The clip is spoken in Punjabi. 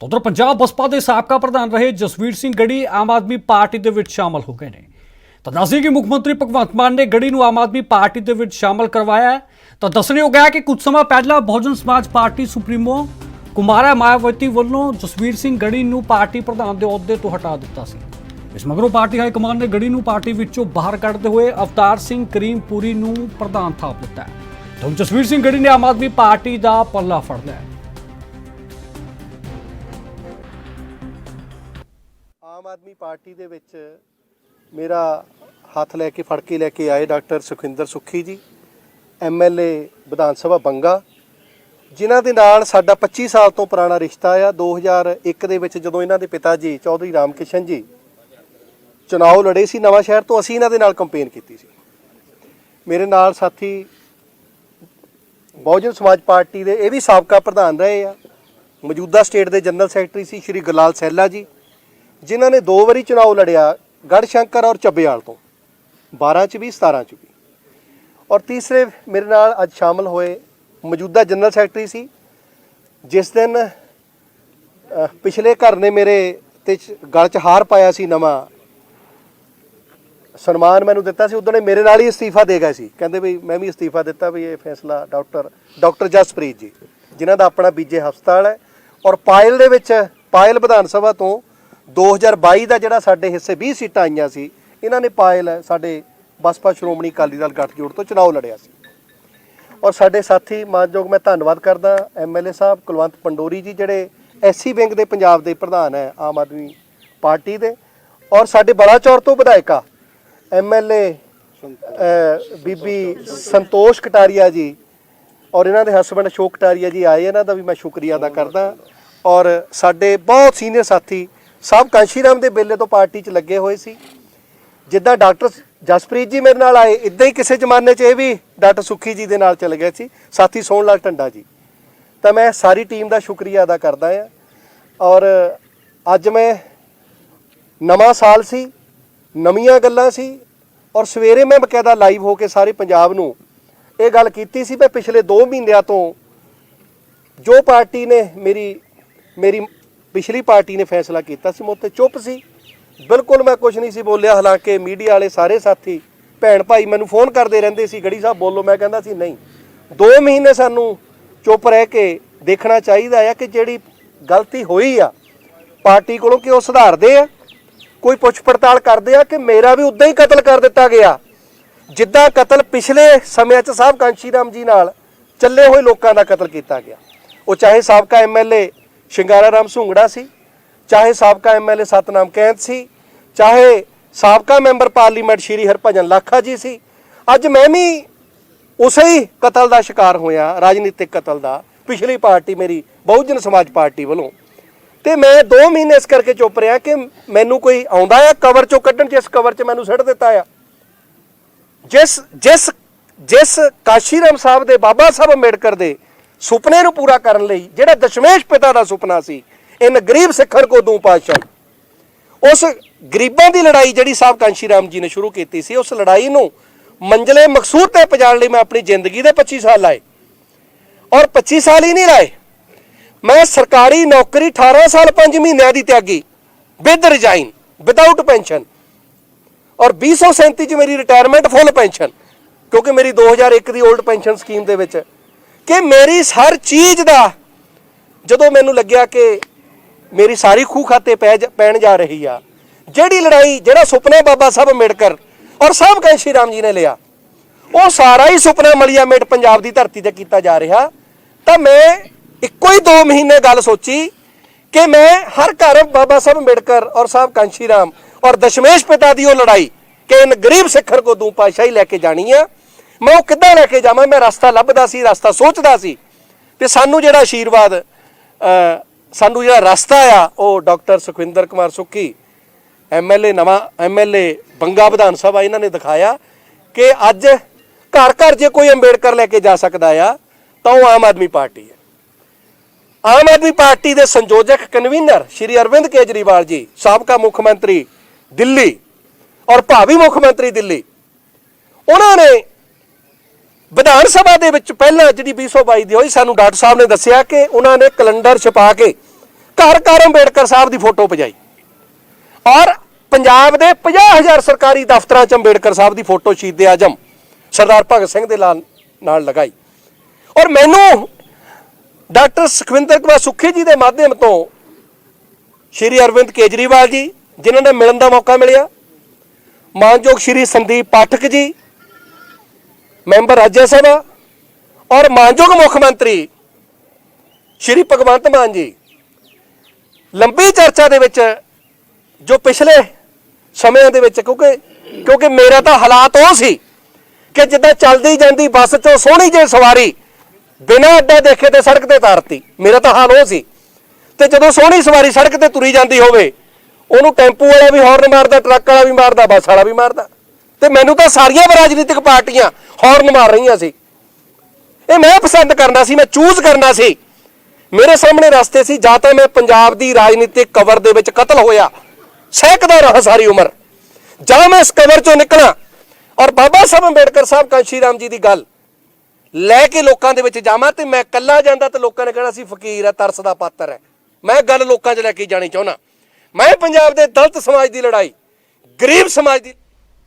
ਤਾਂ ਉਧਰ ਪੰਜਾਬ ਬਸਪਾ ਦੇ ਸਾਬਕਾ ਪ੍ਰਧਾਨ ਰਹੇ ਜਸਵੀਰ ਸਿੰਘ ਗੜੀ ਆਮ ਆਦਮੀ ਪਾਰਟੀ ਦੇ ਵਿੱਚ ਸ਼ਾਮਲ ਹੋ ਗਏ ਨੇ। ਤਾਂ ਦੱਸੀ ਕਿ ਮੁੱਖ ਮੰਤਰੀ ਭਗਵੰਤ ਮਾਨ ਨੇ ਗੜੀ ਨੂੰ ਆਮ ਆਦਮੀ ਪਾਰਟੀ ਦੇ ਵਿੱਚ ਸ਼ਾਮਲ ਕਰਵਾਇਆ ਹੈ। ਤਾਂ ਦੱਸਣਯੋਗ ਹੈ ਕਿ ਕੁਝ ਸਮਾਂ ਪਹਿਲਾਂ ਬਹੁਜਨ ਸਮਾਜ ਪਾਰਟੀ ਸੁਪਰੀਮੋ ਕੁਮਾਰਾ ਮਾਇਆਵਤੀ ਵੱਲੋਂ ਜਸਵੀਰ ਸਿੰਘ ਗੜੀ ਨੂੰ ਪਾਰਟੀ ਪ੍ਰਧਾਨ ਦੇ ਅਹੁਦੇ ਤੋਂ ਹਟਾ ਦਿੱਤਾ ਸੀ। ਇਸ ਮਗਰੋਂ ਪਾਰਟੀ ਹਾਈ ਕਮਾਂਡ ਨੇ ਗੜੀ ਨੂੰ ਪਾਰਟੀ ਵਿੱਚੋਂ ਬਾਹਰ ਕੱਢਦੇ ਹੋਏ ਅਵਤਾਰ ਸਿੰਘ ਕਰੀਮਪੁਰੀ ਨੂੰ ਪ੍ਰਧਾਨ ਥਾਪ ਦਿੱਤਾ ਹੈ। ਤਾਂ ਜਸਵੀਰ ਸਿੰਘ ਗੜੀ ਨੇ ਆਮ ਆਦਮੀ ਪਾਰਟੀ ਦਾ ਪੱਲਾ ਫੜ ਲਿਆ ਆਦਮੀ ਪਾਰਟੀ ਦੇ ਵਿੱਚ ਮੇਰਾ ਹੱਥ ਲੈ ਕੇ ਫੜ ਕੇ ਲੈ ਕੇ ਆਏ ਡਾਕਟਰ ਸੁਖਿੰਦਰ ਸੁੱਖੀ ਜੀ ਐਮਐਲਏ ਵਿਧਾਨ ਸਭਾ ਬੰਗਾ, ਜਿਨ੍ਹਾਂ ਦੇ ਨਾਲ ਸਾਡਾ 25 ਸਾਲ ਤੋਂ ਪੁਰਾਣਾ ਰਿਸ਼ਤਾ ਆ। 2001 ਦੇ ਵਿੱਚ ਜਦੋਂ ਇਹਨਾਂ ਦੇ ਪਿਤਾ ਜੀ ਚੌਧਰੀ ਰਾਮਕਿਸ਼ਨ ਜੀ ਚੁਣਾਵ ਲੜੇ ਸੀ ਨਵਾਂ ਸ਼ਹਿਰ ਤੋਂ, ਅਸੀਂ ਇਹਨਾਂ ਦੇ ਨਾਲ ਕੰਪੇਨ ਕੀਤੀ ਸੀ। ਮੇਰੇ ਨਾਲ ਸਾਥੀ ਬਹੁਜਨ ਸਮਾਜ ਪਾਰਟੀ ਦੇ ਇਹ ਵੀ ਸਾਬਕਾ ਪ੍ਰਧਾਨ ਰਹੇ ਆ। ਮੌਜੂਦਾ ਸਟੇਟ ਦੇ ਜਨਰਲ ਸੈਕਟਰੀ ਸੀ ਸ਼੍ਰੀ ਗੁਰਲਾਲ ਸੈਲਾ ਜੀ। ਜਿਨ੍ਹਾਂ ਨੇ ਦੋ ਵਾਰੀ ਚੁਣਾਵ ਲੜਿਆ ਗੜਸ਼ੰਕਰ ਔਰ ਚੱਬਿਆਲ ਤੋਂ। 12 ਚ ਵੀ 17 ਚ ਵੀ। ਔਰ ਤੀਸਰੇ, ਮੇਰੇ ਨਾਲ ਅੱਜ ਸ਼ਾਮਲ ਹੋਏ ਮੌਜੂਦਾ ਜਨਰਲ ਸੈਕਟਰੀ ਸੀ, ਜਿਸ ਦਿਨ ਪਿਛਲੇ ਘਰ ਨੇ ਮੇਰੇ ਤੇ ਚ- ਗਲ 'ਚ ਹਾਰ ਪਾਇਆ ਸੀ ਨਵਾਂ ਸਨਮਾਨ ਮੈਨੂੰ ਦਿੱਤਾ ਸੀ, ਉਦੋਂ ਨੇ ਮੇਰੇ ਨਾਲ ਹੀ ਅਸਤੀਫਾ ਦੇ ਗਏ ਸੀ। ਕਹਿੰਦੇ ਵੀ, ਮੈਂ ਵੀ ਅਸਤੀਫਾ ਦਿੱਤਾ ਵੀ ਇਹ ਫੈਸਲਾ ਡਾਕਟਰ ਡਾਕਟਰ ਜਸਪ੍ਰੀਤ ਜੀ, ਜਿਨ੍ਹਾਂ ਦਾ ਆਪਣਾ ਬੀਜੇ ਹਸਪਤਾਲ ਹੈ। ਔਰ ਪਾਇਲ ਦੇ ਵਿੱਚ, ਪਾਇਲ ਵਿਧਾਨ ਸਭਾ ਤੋਂ 2022 ਦਾ ਜਿਹੜਾ ਸਾਡੇ ਹਿੱਸੇ 20 ਸੀਟਾਂ ਆਈਆਂ ਸੀ, ਇਹਨਾਂ ਨੇ ਪਾਇਲ ਸਾਡੇ ਬਸਪਾ ਸ਼੍ਰੋਮਣੀ ਅਕਾਲੀ ਦਲ ਗੱਠਜੋੜ ਤੋਂ ਚੁਣਾਵ ਲੜਿਆ ਸੀ। ਔਰ ਸਾਡੇ ਸਾਥੀ, ਮਾਨਯੋਗ ਮੈਂ ਧੰਨਵਾਦ ਕਰਦਾ ਐਮਐਲਏ ਸਾਹਿਬ ਕੁਲਵੰਤ ਪੰਡੋਰੀ ਜੀ, ਜਿਹੜੇ ਐਸਸੀ ਵਿੰਗ ਦੇ ਪੰਜਾਬ ਦੇ ਪ੍ਰਧਾਨ ਹੈ, ਆਮ ਆਦਮੀ ਪਾਰਟੀ ਦੇ। ਔਰ ਸਾਡੇ ਬਲਾਚੌਰ ਤੋਂ ਵਿਧਾਇਕਾ ਐਮਐਲਏ ਬੀਬੀ ਸੰਤੋਸ਼ ਕਟਾਰੀਆ ਜੀ, ਔਰ ਇਹਨਾਂ ਦੇ ਹਸਬੰਡ ਅਸ਼ੋਕ ਕਟਾਰੀਆ ਜੀ ਆਏ, ਇਹਨਾਂ ਦਾ ਵੀ ਮੈਂ ਸ਼ੁਕਰੀਆ ਅਦਾ ਕਰਦਾ। ਔਰ ਸਾਡੇ ਬਹੁਤ ਸੀਨੀਅਰ ਸਾਥੀ ਸਭ ਕਾਂਸ਼ੀਰਾਮ ਦੇ ਬੇਲੇ ਤੋਂ ਪਾਰਟੀ 'ਚ ਲੱਗੇ ਹੋਏ ਸੀ। ਜਿੱਦਾਂ ਡਾਕਟਰ ਜਸਪ੍ਰੀਤ ਜੀ ਮੇਰੇ ਨਾਲ ਆਏ ਇਦਾਂ ਹੀ ਕਿਸੇ ਜ਼ਮਾਨੇ 'ਚ ਇਹ ਵੀ ਡਾਕਟਰ ਸੁੱਖੀ ਜੀ ਦੇ ਨਾਲ ਚਲੇ ਗਏ ਸੀ। ਸਾਥੀ ਸੋਹਣ ਲਾਲ ਟੰਡਾ ਜੀ। ਤਾਂ ਮੈਂ ਸਾਰੀ ਟੀਮ ਦਾ ਸ਼ੁਕਰੀਆ ਅਦਾ ਕਰਦਾ ਹਾਂ। ਔਰ ਅੱਜ ਮੈਂ ਨਵਾਂ ਸਾਲ ਸੀ, ਨਵੀਆਂ ਗੱਲਾਂ ਸੀ, ਔਰ ਸਵੇਰੇ ਮੈਂ ਬਕਾਇਦਾ ਲਾਈਵ ਹੋ ਕੇ ਸਾਰੇ ਪੰਜਾਬ ਨੂੰ ਇਹ ਗੱਲ ਕੀਤੀ ਸੀ, ਮੈਂ ਪਿਛਲੇ 2 ਮਹੀਨਿਆਂ ਤੋਂ ਜੋ ਪਾਰਟੀ ਨੇ ਮੇਰੀ ਮੇਰੀ ਪਿਛਲੀ ਪਾਰਟੀ ਨੇ ਫੈਸਲਾ ਕੀਤਾ ਸੀ, ਮੈਂ ਉੱਤੇ ਚੁੱਪ ਸੀ। ਬਿਲਕੁਲ ਮੈਂ ਕੁਝ ਨਹੀਂ ਸੀ ਬੋਲਿਆ, ਹਾਲਾਂਕਿ ਮੀਡੀਆ ਵਾਲੇ ਸਾਰੇ ਸਾਥੀ, ਭੈਣ ਭਾਈ ਮੈਨੂੰ ਫੋਨ ਕਰਦੇ ਰਹਿੰਦੇ ਸੀ, ਗੜੀ ਸਾਹਿਬ ਬੋਲੋ, ਮੈਂ ਕਹਿੰਦਾ ਸੀ ਨਹੀਂ। 2 ਮਹੀਨੇ ਸਾਨੂੰ ਚੁੱਪ ਰਹਿ ਕੇ ਦੇਖਣਾ ਚਾਹੀਦਾ ਆ ਕਿ ਜਿਹੜੀ ਗਲਤੀ ਹੋਈ ਆ, ਪਾਰਟੀ ਕੋਲੋਂ ਕਿ ਉਹ ਸੁਧਾਰਦੇ ਆ? ਕੋਈ ਪੁੱਛ ਪੜਤਾਲ ਕਰਦੇ ਆ ਕਿ ਮੇਰਾ ਵੀ ਉਦਾਂ ਹੀ ਕਤਲ ਕਰ ਦਿੱਤਾ ਗਿਆ? ਜਿੱਦਾਂ ਕਤਲ ਪਿਛਲੇ ਸਮਿਆਂ 'ਚ ਸਾਹਿਬ ਕਾਂਸ਼ੀ ਰਾਮ ਜੀ ਨਾਲ ਚੱਲੇ ਹੋਏ ਲੋਕਾਂ ਦਾ ਕਤਲ ਕੀਤਾ ਗਿਆ। ਉਹ ਚਾਹੇ ਸਾਬਕਾ ਐਮਐਲਏ ਸ਼ਿੰਗਾਰਾ ਰਾਮ ਸੁੰਗੜਾ ਸੀ, ਚਾਹੇ ਸਾਬਕਾ ਐਮਐਲਏ ਸਤਨਾਮ ਕੈਂਤ ਸੀ, ਚਾਹੇ ਸਾਬਕਾ ਮੈਂਬਰ ਪਾਰਲੀਮੈਂਟ ਸ਼੍ਰੀ ਹਰਭਜਨ ਲਾਖਾ ਜੀ ਸੀ, ਅੱਜ ਮੈਂ ਵੀ ਉਸੇ ਹੀ ਕਤਲ ਦਾ ਸ਼ਿਕਾਰ ਹੋਇਆ, ਰਾਜਨੀਤਿਕ ਕਤਲ ਦਾ, ਪਿਛਲੀ ਪਾਰਟੀ ਮੇਰੀ ਬਹੁਜਨ ਸਮਾਜ ਪਾਰਟੀ ਵੱਲੋਂ। ਤੇ ਮੈਂ 2 ਮਹੀਨੇ ਇਸ ਕਰਕੇ ਚੁੱਪ ਰਿਹਾ ਕਿ ਮੈਨੂੰ ਕੋਈ ਆਉਂਦਾ ਆ ਕਵਰ ਚੋਂ ਕੱਢਣ, ਜਿਸ ਕਵਰ 'ਚ ਮੈਨੂੰ ਸਿੱਟ ਦਿੱਤਾ ਆ। ਜਿਸ ਜਿਸ ਜਿਸ ਕਾਸ਼ੀਰਾਮ ਸਾਹਿਬ ਦੇ ਬਾਬਾ ਸਾਹਿਬ ਅੰਬੇਡਕਰ ਦੇ ਸੁਪਨੇ ਨੂੰ ਪੂਰਾ ਕਰਨ ਲਈ, ਜਿਹੜਾ ਦਸ਼ਮੇਸ਼ ਪਿਤਾ ਦਾ ਸੁਪਨਾ ਸੀ ਇਨ ਗਰੀਬ ਸਿੱਖਣ ਕੋ ਦੂੰ ਪਾਤਸ਼ਾਹ। ਉਸ ਗਰੀਬਾਂ ਦੀ ਲੜਾਈ ਜਿਹੜੀ ਸਾਹਿਬ ਕਾਂਸ਼ੀ ਰਾਮ ਜੀ ਨੇ ਸ਼ੁਰੂ ਕੀਤੀ ਸੀ, ਉਸ ਲੜਾਈ ਨੂੰ ਮੰਜ਼ਲੇ ਮਕਸੂਦ ਤੇ ਪਹੁੰਚਾਉਣ ਲਈ ਮੈਂ ਆਪਣੀ ਜ਼ਿੰਦਗੀ ਦੇ 25 ਸਾਲ ਲਾਏ। ਔਰ 25 ਸਾਲ ਹੀ ਨਹੀਂ ਲਾਏ, ਮੈਂ ਸਰਕਾਰੀ ਨੌਕਰੀ 18 ਸਾਲ 5 ਮਹੀਨਿਆਂ ਦੀ ਤਿਆਗੀ, ਵਿਦ ਰਿਜ਼ਾਈਨ ਵਿਦਆਊਟ ਪੈਨਸ਼ਨ ਔਰ 237 ਚ ਮੇਰੀ ਰਿਟਾਇਰਮੈਂਟ ਫੁੱਲ ਪੈਨਸ਼ਨ ਕਿਉਂਕਿ ਮੇਰੀ 2001 ਦੀ 올ਡ ਪੈਨਸ਼ਨ ਸਕੀਮ ਦੇ ਵਿੱਚ ਕਿ ਮੇਰੀ ਹਰ ਚੀਜ਼ ਦਾ ਜਦੋਂ ਮੈਨੂੰ ਲੱਗਿਆ ਕਿ ਮੇਰੀ ਸਾਰੀ ਖੂਹ ਖਾਤੇ ਪੈ ਜ- ਪੈਣ ਜਾ ਰਹੀ ਆ, ਜਿਹੜੀ ਲੜਾਈ, ਜਿਹੜਾ ਸੁਪਨਾ ਬਾਬਾ ਸਾਹਿਬ ਅੰਬੇਡਕਰ ਔਰ ਸਾਹਿਬ ਕਾਂਸ਼ੀ ਰਾਮ ਜੀ ਨੇ ਲਿਆ, ਉਹ ਸਾਰਾ ਹੀ ਸੁਪਨਾ ਮਲੀਆ ਮੇਟ ਪੰਜਾਬ ਦੀ ਧਰਤੀ ਤੇ ਕੀਤਾ ਜਾ ਰਿਹਾ। ਤਾਂ ਮੈਂ ਇੱਕੋ ਹੀ 2 ਮਹੀਨੇ ਗੱਲ ਸੋਚੀ ਕਿ ਮੈਂ ਹਰ ਘਰ ਬਾਬਾ ਸਾਹਿਬ ਅੰਬੇਡਕਰ ਔਰ ਸਾਹਿਬ ਕਾਂਸ਼ੀ ਰਾਮ ਔਰ ਦਸ਼ਮੇਸ਼ ਪਿਤਾ ਦੀ ਉਹ ਲੜਾਈ ਕਿ ਇਨ ਗਰੀਬ ਸਿੱਖਰ ਕੋ ਦੂੰ ਪਾਸ਼ਾਹੀ ਲੈ ਕੇ ਜਾਣੀ ਆ ਮੈਂ ਉਹ ਕਿੱਦਾਂ ਲੈ ਕੇ ਜਾਵਾਂ? ਮੈਂ ਰਸਤਾ ਲੱਭਦਾ ਸੀ, ਰਸਤਾ ਸੋਚਦਾ ਸੀ। ਤੇ ਸਾਨੂੰ ਜਿਹੜਾ ਆਸ਼ੀਰਵਾਦ ਸਾਨੂੰ ਜਿਹੜਾ ਰਸਤਾ ਆ, ਉਹ ਡਾਕਟਰ ਸੁਖਵਿੰਦਰ ਕੁਮਾਰ ਸੁੱਖੀ ਐਮਐਲਏ ਨਵਾਂ ਐਮਐਲਏ ਬੰਗਾ ਵਿਧਾਨ ਸਭਾ ਇਹਨਾਂ ਨੇ ਦਿਖਾਇਆ ਕਿ ਅੱਜ ਘਰ ਘਰ ਜੇ ਕੋਈ ਅੰਬੇਡਕਰ ਲੈ ਕੇ ਜਾ ਸਕਦਾ ਆ, ਤਾਂ ਉਹ ਆਮ ਆਦਮੀ ਪਾਰਟੀ ਹੈ। ਆਮ ਆਦਮੀ ਪਾਰਟੀ ਦੇ ਸੰਯੋਜਕ ਕਨਵੀਨਰ ਸ਼੍ਰੀ ਅਰਵਿੰਦ ਕੇਜਰੀਵਾਲ ਜੀ, ਸਾਬਕਾ ਮੁੱਖ ਮੰਤਰੀ ਦਿੱਲੀ ਔਰ ਭਾਵੀ ਮੁੱਖ ਮੰਤਰੀ ਦਿੱਲੀ, ਉਹਨਾਂ ਨੇ ਵਿਧਾਨ ਸਭਾ ਦੇ ਵਿੱਚ ਪਹਿਲਾਂ ਜਿਹੜੀ 2022 ਦੀ ਹੋਈ, ਸਾਨੂੰ ਡਾਕਟਰ ਸਾਹਿਬ ਨੇ ਦੱਸਿਆ ਕਿ ਉਹਨਾਂ ਨੇ ਕੈਲੰਡਰ ਛਪਾ ਕੇ ਘਰ ਘਰ ਅੰਬੇਡਕਰ ਸਾਹਿਬ ਦੀ ਫੋਟੋ ਪਜਾਈ ਔਰ ਪੰਜਾਬ ਦੇ 50000 ਸਰਕਾਰੀ ਦਫ਼ਤਰਾਂ 'ਚ ਅੰਬੇਡਕਰ ਸਾਹਿਬ ਦੀ ਫੋਟੋ ਸ਼ਹੀਦ ਆਜਮ, ਸਰਦਾਰ ਭਗਤ ਸਿੰਘ ਦੇ ਲਾ- ਨਾਲ ਲਗਾਈ। ਔਰ ਮੈਨੂੰ ਡਾਕਟਰ ਸੁਖਵਿੰਦਰ ਕੁਮਾਰ ਸੁੱਖੀ ਜੀ ਦੇ ਮਾਧਿਅਮ ਤੋਂ ਸ਼੍ਰੀ ਅਰਵਿੰਦ ਕੇਜਰੀਵਾਲ ਜੀ, ਜਿਨ੍ਹਾਂ ਨੇ ਮਿਲਣ ਦਾ ਮੌਕਾ ਮਿਲਿਆ। ਮਾਨਯੋਗ ਸ਼੍ਰੀ ਸੰਦੀਪ ਪਾਠਕ ਜੀ ਮੈਂਬਰ ਰਾਜ ਸਭਾ ਔਰ ਮਾਨਯੋਗ ਮੁੱਖ ਮੰਤਰੀ ਸ਼੍ਰੀ ਭਗਵੰਤ ਮਾਨ ਜੀ, ਲੰਬੀ ਚਰਚਾ ਦੇ ਵਿੱਚ ਜੋ ਪਿਛਲੇ ਸਮਿਆਂ ਦੇ ਵਿੱਚ ਕਿਉਂਕਿ ਕਿਉਂਕਿ ਮੇਰਾ ਤਾਂ ਹਾਲਾਤ ਉਹ ਸੀ ਕਿ ਜਿੱਦਾਂ ਚੱਲਦੀ ਜਾਂਦੀ ਬੱਸ 'ਚੋਂ ਸੋਹਣੀ ਜਿਹੀ ਸਵਾਰੀ ਬਿਨਾਂ ਅੱਡਾ ਦੇਖੇ ਤੇ ਸੜਕ ਤੇ ਤਾਰਤੀ। ਮੇਰਾ ਤਾਂ ਹਾਲ ਉਹ ਸੀ। ਤੇ ਜਦੋਂ ਸੋਹਣੀ ਸਵਾਰੀ ਸੜਕ ਤੇ ਤੁਰੀ ਜਾਂਦੀ ਹੋਵੇ, ਉਹਨੂੰ ਟੈਂਪੂ ਵਾਲਾ ਵੀ ਹਾਰਨ ਮਾਰਦਾ, ਟਰੱਕ ਵਾਲਾ ਵੀ ਮਾਰਦਾ, ਬੱਸ ਵਾਲਾ ਵੀ ਮਾਰਦਾ। ਤੇ ਮੈਨੂੰ ਤਾਂ ਸਾਰੀਆਂ ਰਾਜਨੀਤਿਕ ਪਾਰਟੀਆਂ ਹਾਰਨ ਮਾਰ ਰਹੀਆਂ ਸੀ। ਇਹ ਮੈਂ ਪਸੰਦ ਕਰਨਾ ਸੀ, ਮੈਂ ਚੂਜ਼ ਕਰਨਾ ਸੀ। ਮੇਰੇ ਸਾਹਮਣੇ ਰਸਤੇ ਸੀ, ਜਾਂ ਤਾਂ ਮੈਂ ਪੰਜਾਬ ਦੀ ਰਾਜਨੀਤਿਕ ਕਵਰ ਦੇ ਵਿੱਚ ਕਤਲ ਹੋਇਆ ਸਹਿਕਦਾ ਰਹਾ ਸਾਰੀ ਉਮਰ। ਜਾਂ ਮੈਂ ਇਸ ਕਵਰ ਚੋਂ ਨਿਕਲਾਂ। ਔਰ ਬਾਬਾ ਸਾਹਿਬ ਅੰਬੇਡਕਰ ਸਾਹਿਬ ਕਾਂਸ਼ੀ ਰਾਮ ਜੀ ਦੀ ਗੱਲ। ਲੈ ਕੇ ਲੋਕਾਂ ਦੇ ਵਿੱਚ ਜਾਵਾਂ ਤੇ ਮੈਂ ਇਕੱਲਾ ਜਾਂਦਾ ਤੇ ਲੋਕਾਂ ਨੇ ਕਹਿਣਾ ਸੀ, ਫਕੀਰ ਹੈ, ਤਰਸ ਦਾ ਪਾਤਰ ਹੈ। ਮੈਂ ਗੱਲ ਲੋਕਾਂ 'ਚ ਲੈ ਕੇ ਜਾਣੀ ਚਾਹੁੰਦਾ। ਮੈਂ ਪੰਜਾਬ ਦੇ ਦਲਿਤ ਸਮਾਜ ਦੀ ਲੜਾਈ, ਗਰੀਬ ਸਮਾਜ ਦੀ